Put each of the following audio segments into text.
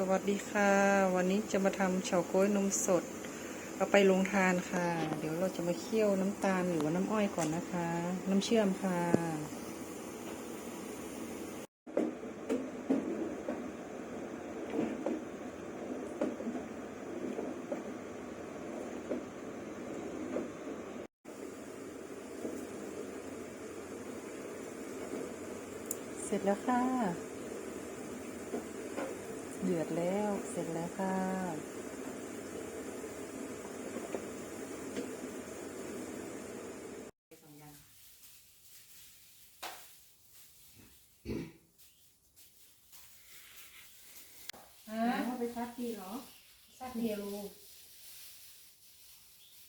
สวัสดีค่ะ วันนี้จะมาทำเฉาก๊วยนมสดเอาไปลงทานค่ะ เดี๋ยวเราจะมาเคี่ยวน้ำตาลหรือว่าน้ำอ้อยก่อนนะคะ น้ำเชื่อมค่ะ เสร็จแล้วค่ะ เดือดแล้วเสร็จแล้วค่ะฮะไปซักทีเหรอซักเดียว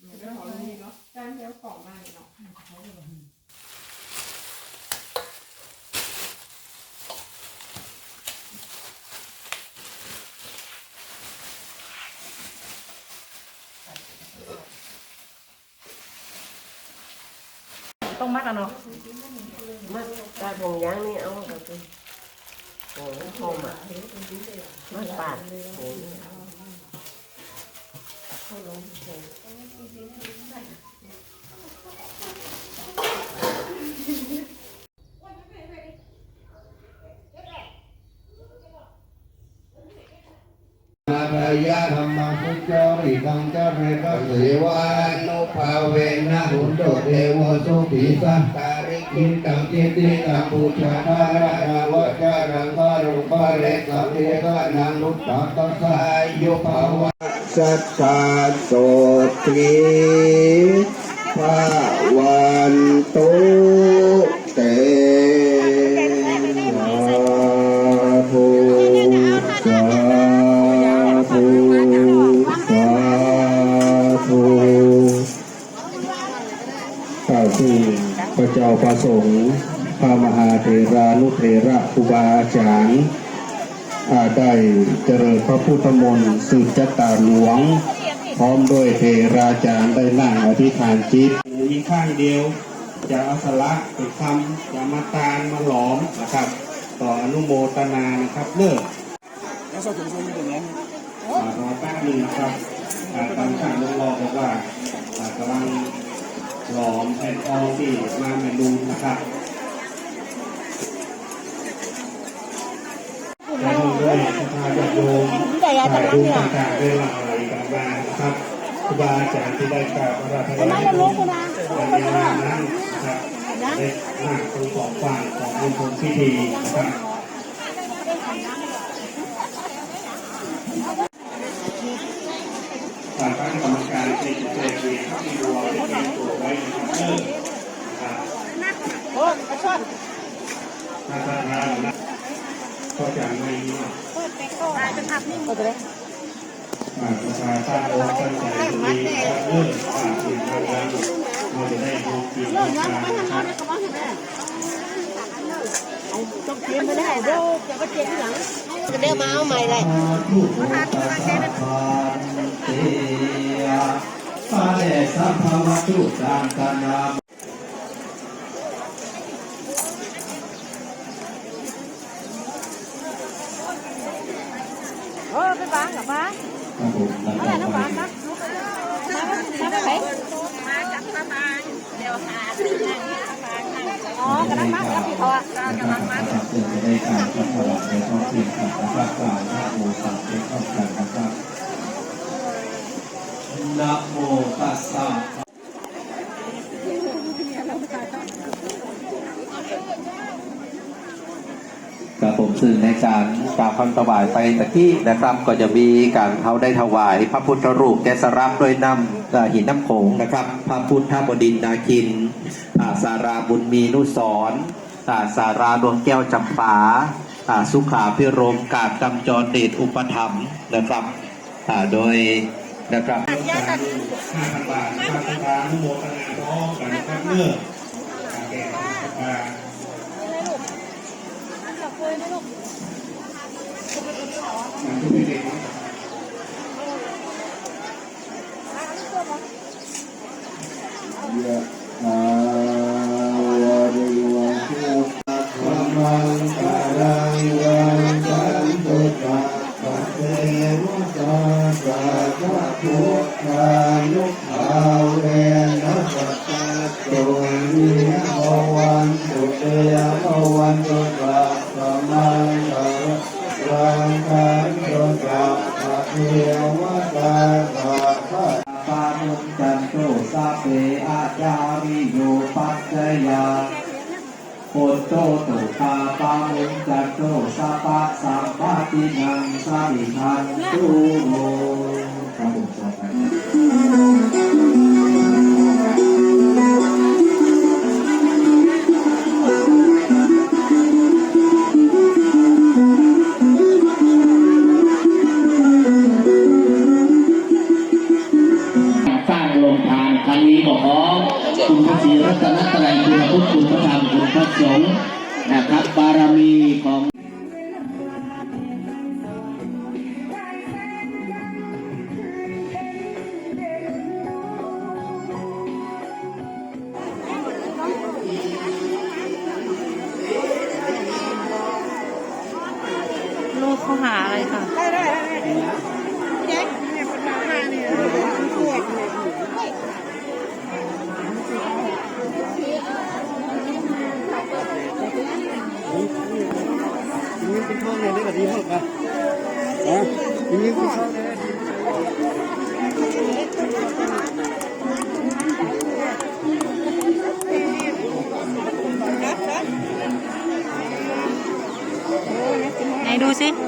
ไม่ได้ของนี่เนาะจานเดียวของมาเนาะ ต้องมัดอะเนาะมัดตาผงยางนี่เอาแบบเป็นโอ้โหหอมอะมัดปาดโอ้ยน ยาธรรมสุจริตังจเรกเสวานุภาเวนะหุนโดเทวสุขีสังตาริกินตังจิติตังปุชานาระนาวจารังคารุปะเรกังเทกะนังนุตตะตัสสายุภาวะสัทธาโสติภาวันตุเต สงค์พระมหาเถรานุเถระครูบาอาจารย์อาได้เจริญพระพุทธมนต์สืบจัตตาหลวง พร้อมด้วยเทราจารย์ได้นั่งอธิษฐานจิตมีข้างเดียวอย่าเอาสละไปทำอย่ามาตานมาหลอมนะครับ ต่ออนุโมทนานะครับเลิกอ่ารอแป๊บหนึงนะครับอ่าทางช่างลงรอบอกว่าอ่ากำลัง หลอมแผ่นทองที่มาเมนูนะครับและด้วยสภาญาติโยมถ่ายรูปต่างๆได้หลั่งไหลกันมานะครับครูบาอาจารย์ที่ได้กราบอาราธนาในเวลานั้นนะครับได้นั่งตรงสองฝั่งของมณฑลพิธีนะครับ ทางคณะกรรมการในจุด เกิดเหตุที่รวมเตรียมตัวไว้นะครับเริ่มนะครับถ้าทางเรานะก็จะไม่มีอ่าประชาชาติโอนตั้งใจดีครับเริ่มผ่านสิ่งทางการเราจะได้ดูกินการนะครับต้องเตรียมไม่ได้เดี๋ยวจะไปเตรียมที่หลังเดี๋ยวมาเอาใหม่เลยทุกข์ตัสสะปานเตยะปะเดสัพพะวัตถุสังกนาเออไปบ้านกับบ้านครับผมหลังอะไรน้ำไปบ้านนะมาจากไหนมาจากบ้านเดี๋ยวหาอ๋อกำลังมาแล้วพี่ทอกำลังมาครับเพื่อดการจัดสลากในท้องถิ่นครับนะครับกล่าวนะโมตัสสะเข้ากันนะครับนะโมตัสสะ ครับผมซึ่งในการกราบคำถวายไปตะกี้นะครับ ก็จะมีการเขาได้ถวาย พระพุทธรูปแกสรับด้วยน้ำหินน้ำโขงนะครับ พระพุทธบดินนาคินอ่าสาราบุญมีนุสรอ่าสาราดวงแก้วจำปาอ่าสุขาพิรมกาบกำจรเดชอุปถัมนะครับอ่าโดยนะครับห้าพันบาทนะครับทางอนุโมทนาพร้อมกันนะครับเมื่อการแก่ อ่าทุกยะถาวะริวะโสสะมังคารังยังสันตุตะปะเทวตาสัพพะพุทธานุภาเวนะสัตตะโตวิยะภวันตุเตย เทวตาสัพพะปานุจันโตสัพเพอาจาริโยปัจจยาโคโตตุตาปามุจันโตสัพพะสัมปตินังสาริทันตุโมครับผม นะครับบารมีของลูกเขาหาอะไรค่ะ ได้ได้ได้แจ็คเนี่ยคนมาหาเนี่ยปวดเลย นี่ เป็นช่องเลยได้แบบนี้หมดป่ะฮะไหนดูสิ